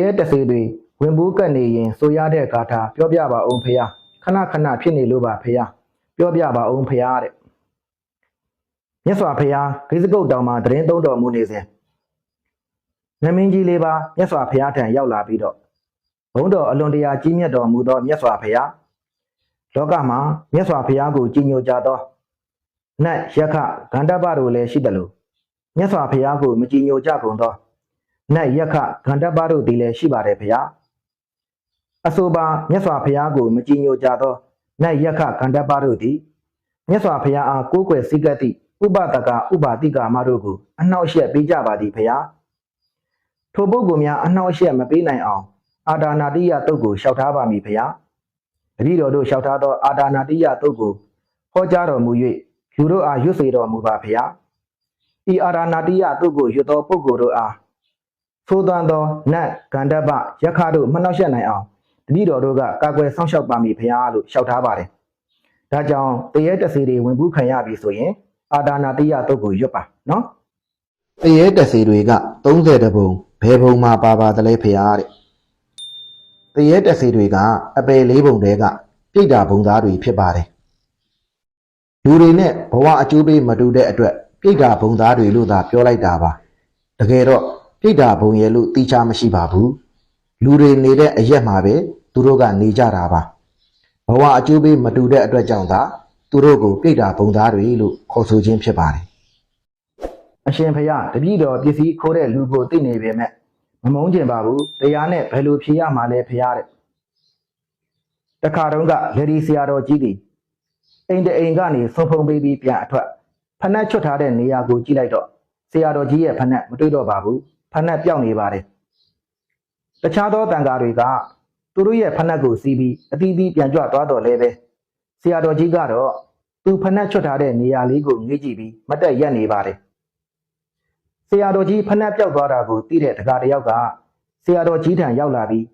ရဲတစေတွေဝင်ဘူးကပ်နေရင်ဆိုရတဲ့ဂါထာပြောပြပါအောင်ဖေယခဏခဏဖြစ်နေလို့ပါဖေယပြောပြပါအောင်ဖေယတဲ့မြတ်စွာဘုရားဂိဇကုတ်တောင်မှာတရင်သုံးတော်မူနေစဉ်နမင်းကြီးလေးပါမြတ်စွာဘုရားထံရောက်လာပြီးတော့ဘုန်းတော်အလွန်တရာကြီးမြတ်တော်မူသောမြတ်စွာဘုရားလောကမှာမြတ်စွာဘုရားကိုကြီးညိုကြသောနတ်ယက္ခဂန္ဓပတို့လည်းရှိတယ်လို့မြတ်စွာဘုရားကိုမကြီးညိုကြကုန်သော နတ်ယက္ခဂန္ဓပတို့သည်လည်းရှိပါတယ်ဘုရားအဆိုပါမြတ်စွာဘုရားကိုမကြီးညိုကြသောနတ်ယက္ခဂန္ဓပတို့သည်မြတ်စွာဘုရားအားကိုးကွယ်စည်းကပ်သည့်ဥပဒကဥပါတိကာမတို့ကိုအနှောက်အယှက်ပေးကြပါသည်ဘုရားထိုပုဂ္ဂိုလ်များအနှောက်အယှက်မပေးနိုင်အောင်အာဒါနာတိယတုတ်ကိုလျှောက်ထားပါမည်ဘုရားတပည့်တော်တို့လျှောက်ထားသောအာဒါနာတိယတုတ်ကိုဟောကြားတော်မူ၍လူတို့အားရွတ်စေတော်မူပါဘုရားဤအာဒါနာတိယတုတ်ကိုရွတ်သောပုဂ္ဂိုလ်တို့အား သိုးသွမ်းသောနတ်ဂန္ဓပယက္ခတို့မနှောက်ယှက်နိုင်အောင်တပည့်တော်တို့ကကာကွယ်စောင့်ရှောက်ပါမည်ဘုရားလို့လျှောက်ထားပါတယ်ဒါကြောင့်တရေတစီတွေဝင်ဘူးခံရပြီဆိုရင် အာဒါနာတိယတုတ်ကိုရွတ်ပါနော်တရေတစီတွေက30တပုံဘယ်ပုံမှာပါပါသလဲဖရားတဲ့တရေတစီတွေကအပယ်လေးပုံတဲကပြိတ္တာဘုံသားတွေဖြစ်ပါတယ်လူတွေနဲ့ဘဝအကျိုးပေးမတူတဲ့အတွက်ပြိတ္တာဘုံသားတွေလို့သာပြောလိုက်တာပါတကယ်တော့ ပြိတ္တာဘုံရဲ့လို့တိချမရှိပါဘူးလူတွေနေတဲ့အရက်မှာပဲသူတို့ကနေကြတာပါဘဝအကျိုးပေးမတူတဲ့အတွက်ကြောင့်သာသူတို့ကိုပြိတ္တာဘုံသားတွေလို့ခေါ်ဆိုခြင်းဖြစ်ပါတယ်အရှင်ဖျားတပည့်တော်ပစ္စည်းခိုးတဲ့လူကိုသိနေပေမဲ့မမုန်းကျင်ပါဘူးတရားနဲ့ဘယ်လိုဖြေရမှာလဲဖျားတဲ့တခါတုန်းကလေဒီဆရာတော်ကြီးသည်အိမ်တအိမ်ကနေဆုံးဖုံပေးပြီးပြန်အထွက်ဖနက်ချွတ်ထားတဲ့နေရာကိုကြည့်လိုက်တော့ဆရာတော်ကြီးရဲ့ဖနက်မတွေ့တော့ပါဘူး ဖနက်ပြောင်းနေပါတယ်တခြားသောတန်ဃာတွေကသူတို့ရဲ့ဖနက်ကိုစီးပြီးအသီးသီးပြန်ကြွသွားတော့လဲပဲဆရာတော်ကြီးကတော့သူဖနက်ချွတ်ထားတဲ့နေရာလေးကိုငေးကြည့်ပြီးမတ်တက်ရက်နေပါတယ်ဆရာတော်ကြီးဖနှက်ပြောက်သွားတာကိုသိတဲ့တကားတယောက်ကဆရာတော်ကြီးထံရောက်လာပြီး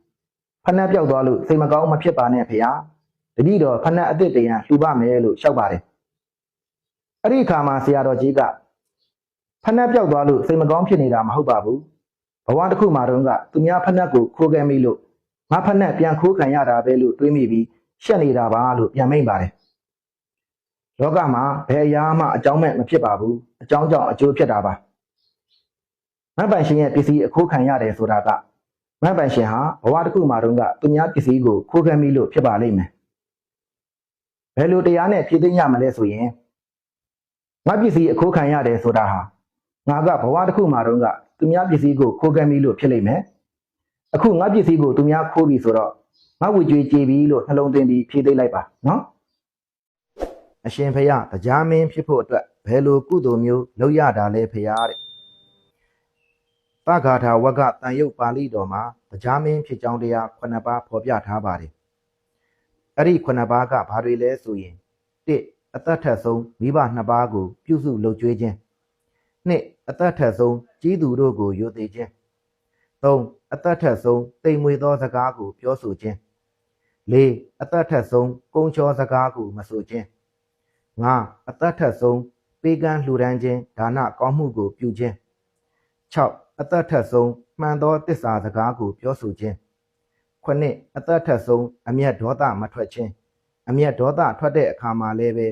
ဖနှက်ပြောက်သွားလို့စိတ်မကောင်းမဖြစ်ပါနဲ့ဖေဟာတတိတော်ဖနှက်အစ်စ်တရံလှူပါမယ်လို့လျှောက်ပါတယ်အဲ့ဒီအခါမှာဆရာတော်ကြီးက ဖနှက်ပြောက်သွားလို့စိတ်မကောင်းဖြစ်နေတာမဟုတ်ပါဘူးဘဝတစ်ခုမှာတော့ကသူများဖနှက်ကိုခိုးခဲ့မိလို့ငါဖနှက်ပြန်ခိုးခံရတာပဲလို့တွေးမိပြီးရှက်နေတာပါလို့ပြန်မိန်ပါတယ်လောကမှာဘယ်အရာမှအကြောင်းမဲ့မဖြစ်ပါဘူးအကြောင်းကြောင့်အကျိုးဖြစ်တာပါမတ်ပိုင်ရှင်ရဲ့ပစ္စည်းအခိုးခံရတယ်ဆိုတာကမတ်ပိုင်ရှင်ဟာဘဝတစ်ခုမှာတုန်းကသူများပစ္စည်းကိုခိုးခံမိလို့ဖြစ်ပါလိမ့်မယ်ဘယ်လိုတရားနဲ့ပြည်သိမ်းရမလဲဆိုရင်ငါပစ္စည်းအခိုးခံရတယ်ဆိုတာဟာ ငါကဘဝတစ်ခုမှာတုန်းကသူများပစ္စည်းကိုခိုးခံမိလို့ဖြစ်လိမ့်မယ်အခုငါပစ္စည်းကိုသူများခိုးပြီဆိုတော့ငါဝေကြွေကြည်ပြီလို့နှလုံးသွင်းပြီးဖြေသိမ်းလိုက်ပါနော်အရှင်ဖယားတရားမင်းဖြစ်ဖို့အတွက်ဘယ်လိုကုသိုလ်မျိုးလုပ်ရတာလဲဖယားတဲ့သဂါထာဝကတန်ရုပ်ပါဠိတော်မှာတရားမင်းဖြစ်ကြောင်းတရား9ပါးဖော်ပြထားပါတယ်။အဲ့ဒီ9ပါးကဘာတွေလဲဆိုရင်1အသက်ထက်ဆုံးမိဘ2ပါးကိုပြုစုလုပ်ကျွေးခြင်း 2 အသက်ထက်ဆုံးကြီးသူတို့ကိုယိုသေးခြင်း 3 အသက်ထက်ဆုံးတိမ်မွေသောစကားကိုပြောဆိုခြင်း 4 အသက်ထက်ဆုံးကုန်းချောစကားကိုမဆိုခြင်း5အသက်ထက်ဆုံးပေးကမ်းလှူဒန်းခြင်းဒါနကောင်းမှုကိုပြုခြင်း 6. အသက်ထက်ဆုံးမှန်သောတစ္ဆာစကားကိုပြောဆိုခြင်း 9. အသက်ထက်ဆုံးအမျက်ဒေါသမထွက်ခြင်းအမျက်ဒေါသထွက်တဲ့အခါမှာလည်းပဲ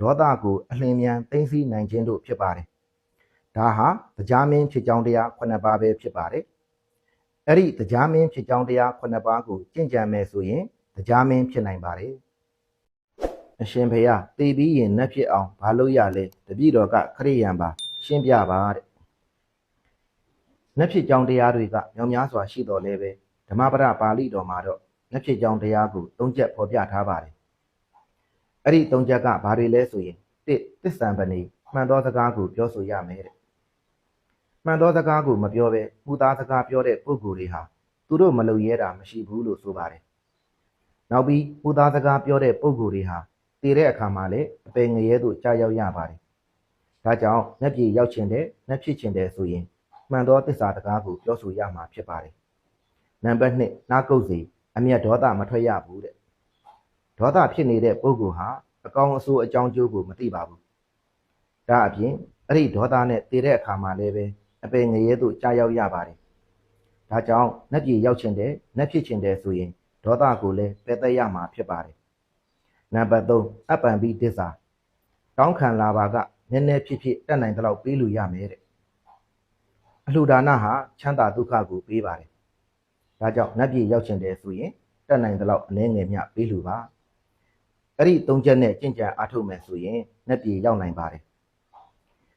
ဒေါသကိုအလင်းမြန်သိသိနိုင်ခြင်းတို့ဖြစ်ပါတယ်။ ဒါဟာတရားမင်းဖြစ်ကြောင်းတရား9ပါးပဲဖြစ်ပါတယ်။အဲ့ဒီတရားမင်းဖြစ်ကြောင်းတရား9ပါးကိုကျင့်ကြံမယ်ဆိုရင်တရားမင်းဖြစ်နိုင်ပါတယ်။အရှင်ဖေယတည်ပြီးရင်နှက်ဖြစ်အောင်ဘာလို့ရလဲတပည့်တော်ကခရိယံပါရှင်းပြပါတဲ့နက်ဖြစ်ကြောင်းတရားတွေကမြောင်များစွာရှိတော်လဲပဲဓမ္မပဒပါဠိတော်မှာတော့နက်ဖြစ်ကြောင်းတရားကို၃ချက်ဖော်ပြထားပါတယ်။အဲ့ဒီ၃ချက်ကဘာတွေလဲဆိုရင်၁တစ္ဆံပဏီမှန်သောစကားကိုပြောဆိုရမယ်တဲ့။ မှန်သောစကားကိုမပြောဘဲပူသားစကားပြောတဲ့ပုဂ္ဂိုလ်တွေဟာသူတို့မလုပ်ရဲတာမရှိဘူးလို့ဆိုပါတယ်။နောက်ပြီးပူသားစကားပြောတဲ့ပုဂ္ဂိုလ်တွေဟာတည်တဲ့အခါမှာလည်းအပေငရဲသို့ကြာရောက်ရပါတယ်။ဒါကြောင့်နက်ပြည်ရောက်ချင်တဲ့နက်ဖြစ်ချင်တဲ့ဆိုရင်မှန်သောတစ္ဆာတကားကိုပြောဆိုရမှာဖြစ်ပါတယ်။နံပါတ်1နာကုတ်စီအမျက်ဒေါသမထွက်ရဘူးတဲ့။ဒေါသဖြစ်နေတဲ့ပုဂ္ဂိုလ်ဟာအကောင်အဆိုးအကြောင်းကျိုးကိုမသိပါဘူး။ဒါအပြင်အဲ့ဒီဒေါသနဲ့တည်တဲ့အခါမှာလည်းပဲ အပေငရဲသို့ကြာရောက်ရပါတယ်။ဒါကြောင့်နတ်ပြည်ရောက်ချင်တယ်နတ်ဖြစ်ချင်တယ်ဆိုရင်ဒေါသကိုလည်းပယ်သက်ရမှာဖြစ်ပါတယ်နံပါတ်3အပ္ပံပိတစ္ဆာတောင်းခံလာပါကနည်းနည်းဖြစ်ဖြစ်တတ်နိုင်တဲ့လောက်ပေးလို့ရမယ်တဲ့အလှူဒါနဟာချမ်းသာဒုက္ခကိုပေးပါတယ်ဒါကြောင့်နတ်ပြည်ရောက်ချင်တယ်ဆိုရင်တတ်နိုင်တဲ့လောက်အနည်းငယ်မျှပေးလို့ပါအဲ့ဒီသုံးချက်နဲ့ကြင်ကြံအားထုတ်မယ်ဆိုရင်နတ်ပြည်ရောက်နိုင်ပါတယ်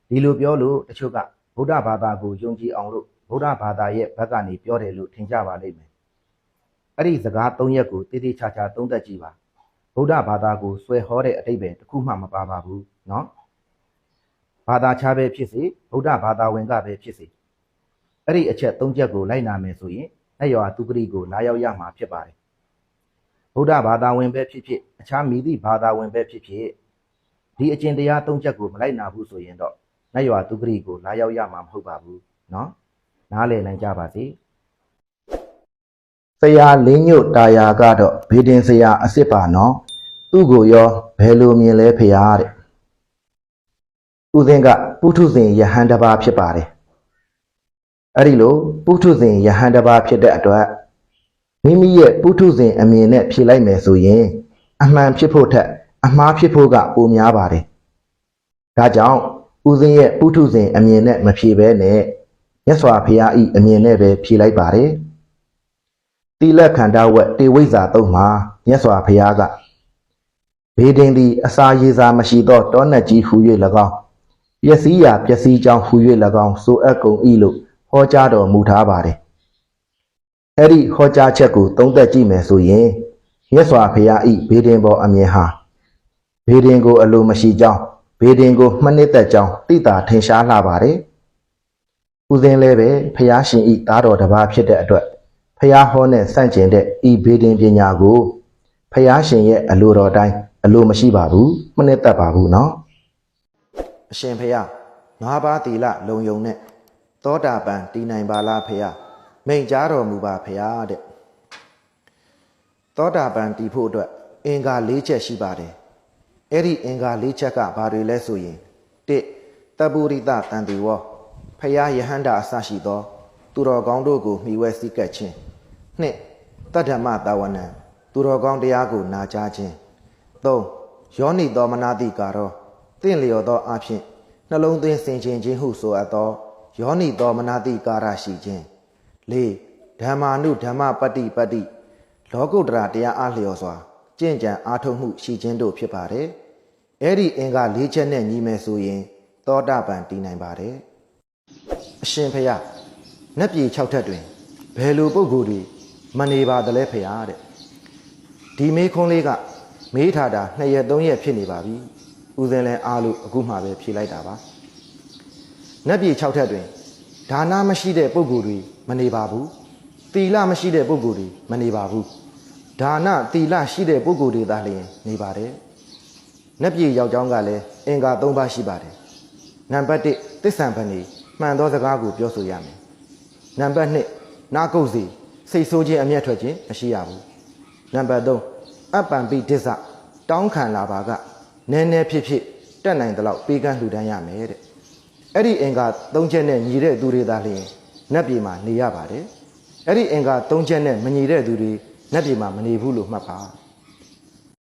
ဒီလိုပြောလို့တချို့က ဗုဒ္ဓဘာသာကိုယုံကြည်အောင်လို့ဗုဒ္ဓဘာသာရဲ့ဘက်ကနေပြောတယ်လို့ထင်ကြပါလိမ့်မယ်။အဲ့ဒီစကား၃ရက်ကိုတိတိကျကျသုံးသပ်ကြည့်ပါ။ဗုဒ္ဓဘာသာကိုဆွဲဟောတဲ့အတိတ်ပဲတစ်ခုမှမပါပါဘူးနော်။ဘာသာခြားပဲဖြစ်စေဗုဒ္ဓဘာသာဝင်ကပဲဖြစ်စေအဲ့ဒီအချက်၃ချက်ကိုလိုက်နာမယ်ဆိုရင်အဲ့ရွာသူဂရိကိုလာရောက်ရမှာဖြစ်ပါတယ်။ဗုဒ္ဓဘာသာဝင်ပဲဖြစ်ဖြစ်အခြားမိသည့်ဘာသာဝင်ပဲဖြစ်ဖြစ်ဒီအကျင့်တရား၃ချက်ကိုမလိုက်နာဘူးဆိုရင်တော့ နတ်ရွာသူကတိကိုလာရောက်ရမှာမဟုတ်ပါဘူးเนาะနားလည်နိုင်ကြပါစေ ဆရာလင်းညွတ်တာယာကတော့ဘေဒင်ဆရာအစ်စ်ပါနော်သူ့ကိုရောဘယ်လိုမြင်လဲဖရာတဲ့ဦးစင်းကပုထုဇဉ်ယဟန်တစ်ပါးဖြစ်ပါတယ်အဲ့ဒီလိုပုထုဇဉ်ယဟန်တစ်ပါးဖြစ်တဲ့အတွက်မိမိရဲ့ပုထုဇဉ်အမြင်နဲ့ဖြေလိုက်မယ်ဆိုရင်အမှန်ဖြစ်ဖို့ထက်အမှားဖြစ်ဖို့ကပိုများပါတယ်ဒါကြောင့် ဦးစင်းရဲ့ပုထုဇဉ်အမြင်နဲ့မဖြေဘဲနဲ့မြတ်စွာဘုရားဤအမြင်နဲ့ပဲဖြေလိုက်ပါတယ်တိလက်ခန္ဓာဝက်တေဝိဇ္ဇာသုံးမှာမြတ်စွာဘုရားကဘေဒင်သည်အစာရေစာမရှိသောတောနတ်ကြီးဟူ၍၎င်းပျက်စီးရာပျက်စီးကြောင်းဟူ၍၎င်းဆိုအပ်ကုန်၏လို့ဟောကြားတော်မူထားပါတယ်။အဲ့ဒီဟောကြားချက်ကိုသုံးသပ်ကြည့်မယ်ဆိုရင်မြတ်စွာဘုရားဤဘေဒင်ပေါ်အမြင်ဟာဘေဒင်ကိုအလိုမရှိကြောင်း ဘေဒင်ကိုမှနှစ်သက်ကြောင်းသိတာထင်ရှားလှပါတယ်။ဦးစင်းလည်းပဲဘုရားရှင်ဤသားတော်တစ်ပါးဖြစ်တဲ့အတွက် ဖះဟောနဲ့စန့်ကျင်တဲ့ဤဘေဒင်ပညာကိုဖះရှင်ရဲ့အလိုတော်တိုင်းအလိုမရှိပါဘူးမနစ်သက်ပါဘူးเนาะအရှင်ဖះငါးပါးသီလလုံယုံနဲ့သောတာပန်တည်နိုင်ပါလားဖះမိန်ကြားတော်မူပါဖះတဲ့သောတာပန်တည်ဖို့အတွက်အင်္ဂါ၄ချက်ရှိပါတယ် အဲ့ဒီအင်္ဂါ၄ချက်ကဘာတွေလဲဆိုရင်၁တပုရိသတန်တိဝောဖះယဟန္တာအစရှိသော သူတော်ကောင်းတို့ကိုမှီဝဲစည်းကပ်ခြင်းနှစ်တတ္ထမတာဝနံသူတော်ကောင်းတရားကိုနာကြားခြင်းသုံးယောနိသောမနာတိကာရောတင့်လျော်သောအဖြစ်နှလုံးသွင်းစင်ခြင်းခြင်းဟုဆိုအပ်သောယောနိသောမနာတိကာရရှိခြင်းလေးဓမ္မာနုဓမ္မပတ္တိပတ္တိလောကုတ္တရာတရားအားလျော်စွာကြင်ကြံအားထုတ်မှုရှိခြင်းတို့ဖြစ်ပါတယ် အဲ့ဒီအင်္ဂါ၄ချက်နဲ့ညီမယ်ဆိုရင် သောတာပန်တည်နိုင်ပါတယ်အရှင်ဖျားနက်ပြေ6ထက်တွင်ဘယ်လိုပုံကိုယ်တွေမနေပါသလဲဖရာတဲ့ဒီမေးခွန်းလေးကမေးထားတာ2ရက်3ရက်ဖြစ်နေပါပြီဦးစင်းလဲအားလို့အခုမှပဲဖြေလိုက်တာပါနက်ပြေ6ထက်တွင်ဒါနမရှိတဲ့ပုံကိုယ်တွေမနေပါဘူးတီလမရှိတဲ့ပုံကိုယ်တွေမနေပါဘူးဒါနတီလရှိတဲ့ပုံကိုယ်တွေသာလျှင်နေပါတယ် နက်ပြေယောက်ျောင်းကလည်းအင်္ဂါ3ပါးရှိပါတယ်နံပါတ်1သစ္ဆံဖဏီမှန်သောစကားကိုပြောဆိုရမယ်နံပါတ်2နာကုတ်စီစိတ်ဆိုးခြင်းအမျက်ထွက်ခြင်းမရှိရဘူးနံပါတ်3အပ္ပံပိဒစ္ဆတောင်းခံလာပါကနည်းနည်းဖြစ်ဖြစ်တက်နိုင်တဲ့လောက်ပေးကမ်းလှူဒန်းရမယ်တဲ့အဲ့ဒီအင်္ဂါ၃ချက်နဲ့ညီတဲ့သူတွေသာလျှင်နတ်ပြည်မှာနေရပါတယ်အဲ့ဒီအင်္ဂါ၃ချက်နဲ့မညီတဲ့သူတွေနတ်ပြည်မှာမနေဘူးလို့မှတ်ပါ